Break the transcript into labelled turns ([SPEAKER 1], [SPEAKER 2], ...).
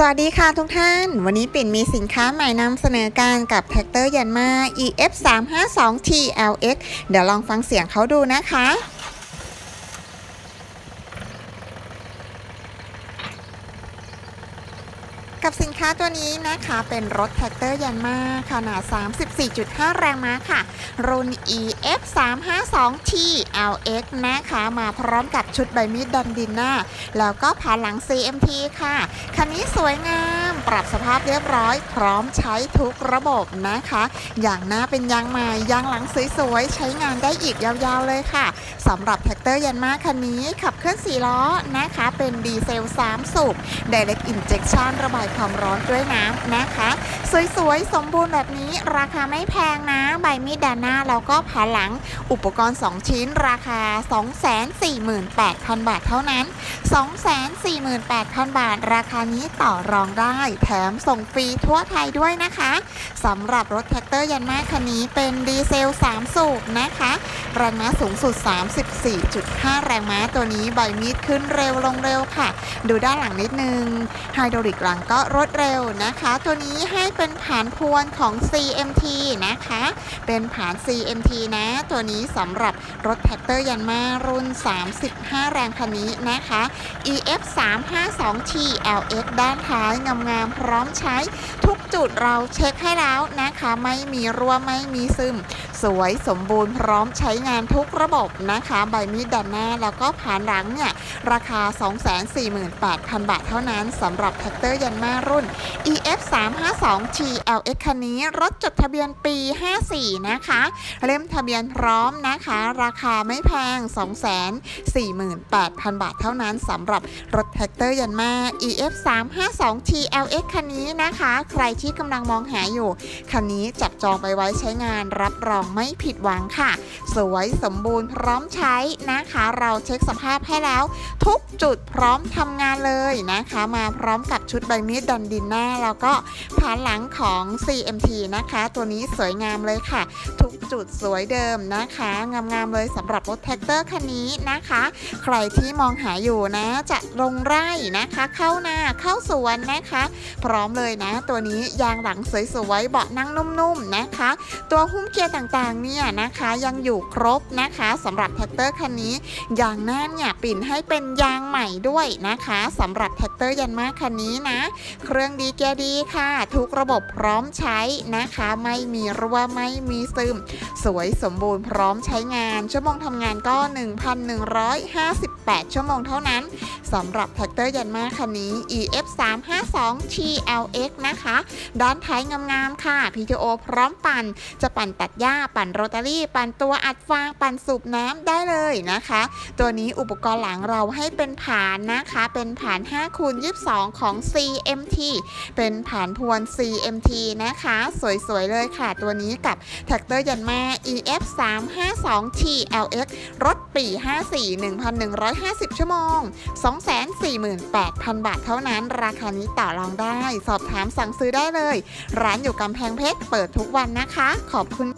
[SPEAKER 1] สวัสดีค่ะทุกท่าน วันนี้ปิ่นมีสินค้าใหม่นำเสนอการกับแท็กเตอร์ยันมา EF 3 5 2 TLX เดี๋ยวลองฟังเสียงเขาดูนะคะ กับสินค้าตัวนี้นะคะเป็นรถแท็กเตอร์ยันมาขนาด 34.5 แรงม้าค่ะ รุ่น EF 352 T LX นะคะมาพร้อมกับชุดใบมีดดันดินหน้า แล้วก็ผ่านหลัง CMT ค่ะ คันนี้สวยงาม ปรับสภาพเรียบร้อย พร้อมใช้ทุกระบบนะคะ อย่างหน้าเป็นยางใหม่ยางหลังสวยๆ ใช้งานได้อีกยาวๆเลยค่ะสำหรับแท็กเตอร์ยันมาคันนี้ขับเคลื่อน4ล้อนะคะ เป็นดีเซล 3 สูบ Direct Injection ระบายความร้อนด้วยน้ำนะคะ สวยๆ สมบูรณ์แบบนี้ราคาไม่แพงนะ ใบมีดด้านหน้าแล้วก็ผาหลังอุปกรณ์ 2 ชิ้นราคา 248,000 บาทเท่านั้น 248,000 บาท ราคานี้ต่อรองได้ แถมส่งฟรีทั่วไทยด้วยนะคะสำหรับรถแท็กเตอร์ยันมาคันนี้เป็นดีเซล 3 สูบนะคะแรงม้าสูงสุด 34.5 แรงม้าตัวนี้ใบมีดขึ้นเร็วลงเร็วค่ะ ดูด้านหลังนิดนึงไฮดรอลิกหลังก็รวดเร็วนะคะ ตัวนี้ให้เป็นผานพวนของ CMT นะคะ เป็นผาน CMT นะ ตัวนี้สำหรับรถแท็กเตอร์ยันมารุ่น 35 แรงคันนี้นะคะ EF 352 T LX ด้านท้ายงามๆพร้อมใช้ทุกจุดเราเช็คให้แล้วนะคะ ไม่มีรั่วไม่มีซึม สวยสมบูรณ์พร้อมใช้งานทุกระบบนะคะ ใบมีดด้านหน้าแล้วก็ผ่านหลังเนี่ย ราคา 248,000 บาทเท่านั้นสำหรับแท็กเตอร์ยันมารุ่น EF 352 T LX คันนี้รถจดทะเบียนปี 54 นะคะ เล่มทะเบียนพร้อมนะคะ ราคาไม่แพง 248,000 บาทเท่านั้นสำหรับรถแท็กเตอร์ยันมา EF 352 T LX คันนี้นะคะ ใครที่กำลังมองหาอยู่ คันนี้จับจองไปไว้ใช้งานรับรองไม่ผิดหวังค่ะ สวยสมบูรณ์พร้อมใช้นะคะ เราเช็คสภาพให้แล้ว ทุกจุดพร้อมทำงานเลยนะคะ มาพร้อมกับชุดใบมีดดันดินหน้า แล้วก็ผานหลังของ CMT นะคะ ตัวนี้สวยงามเลยค่ะ ทุกจุดสวยเดิมนะคะ งามๆเลยสำหรับรถแท็กเตอร์คันนี้นะคะ ใครที่มองหาอยู่นะ จะลงไร่นะคะ เข้านาเข้าสวนนะคะ พร้อมเลยนะ ตัวนี้ยางหลังสวยๆเบาะนั่งนุ่มๆนะคะ ตัวหุ้มเกียร์ต่างๆเนี่ยนะคะยังอยู่ครบนะคะสำหรับแท็กเตอร์คันนี้ยางหน้าเนี่ยปิ่นให้เป็นยางใหม่ด้วยนะคะสำหรับแท็กเตอร์ยันมาคันนี้นะ เครื่องดีเกียร์ดีค่ะ ทุกระบบพร้อมใช้นะคะ ไม่มีรั่วไม่มีซึม สวยสมบูรณ์พร้อมใช้งาน ชั่วโมงทำงานก็ 1,158 ชั่วโมงเท่านั้นสำหรับแท็กเตอร์ยันมาคันนี้ EF 352 TLX นะคะ ด้านท้ายงามๆค่ะ PTO พร้อมปั่น จะปั่นตัดหญ้าปั่นโรตารี่ ปั่นตัวอัดฟาง ปั่นสูบน้ำได้เลยนะคะ ตัวนี้อุปกรณ์หลังเราให้เป็นผานนะคะ เป็นผาน5คูณ22 ของ CMT เป็นผานพวน CMT นะคะ สวยๆเลยค่ะ ตัวนี้กับแท็กเตอร์ยันมา EF 352 TLX รถปี 54 1,150 ชั่วโมง 248,000 บาทเท่านั้น ราคานี้ต่อรองได้ สอบถามสั่งซื้อได้เลย ร้านอยู่กำแพงเพชร เปิดทุกวันนะคะ ขอบคุณ